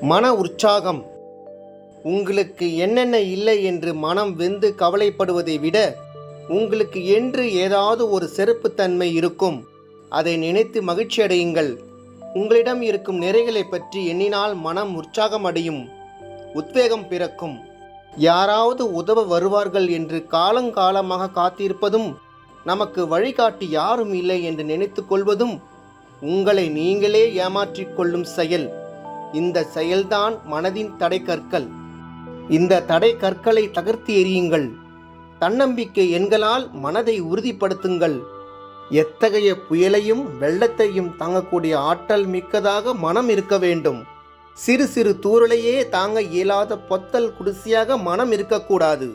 மன உற்சாகம். உங்களுக்கு என்னென்ன இல்லை என்று மனம் வெந்து கவலைப்படுவதை விட உங்களுக்கு என்று ஏதாவது ஒரு செருப்புத்தன்மை இருக்கும். அதை நினைத்து மகிழ்ச்சி அடையுங்கள். உங்களிடம் இருக்கும் நிறைகளை பற்றி எண்ணினால் மனம் உற்சாகம் அடையும். உத்வேகம் பிறக்கும். யாராவது உதவ வருவார்கள் என்று காலங்காலமாக காத்திருப்பதும் நமக்கு வழிகாட்டி யாரும் இல்லை என்று நினைத்து கொள்வதும் உங்களை நீங்களே ஏமாற்றிக் கொள்ளும் செயல். இந்த செயல்தான் மனதின் தடை கற்கள் இந்த தடை கற்களை தகர்த்து எறியுங்கள். தன்னம்பிக்கை எண்களால் மனதை உறுதிப்படுத்துங்கள். எத்தகைய புயலையும் வெள்ளத்தையும் தாங்கக்கூடிய ஆற்றல் மிக்கதாக மனம் இருக்க வேண்டும். சிறு சிறு தூரலையே தாங்க இயலாத பொத்தல் குடிசையாக மனம் இருக்கக்கூடாது.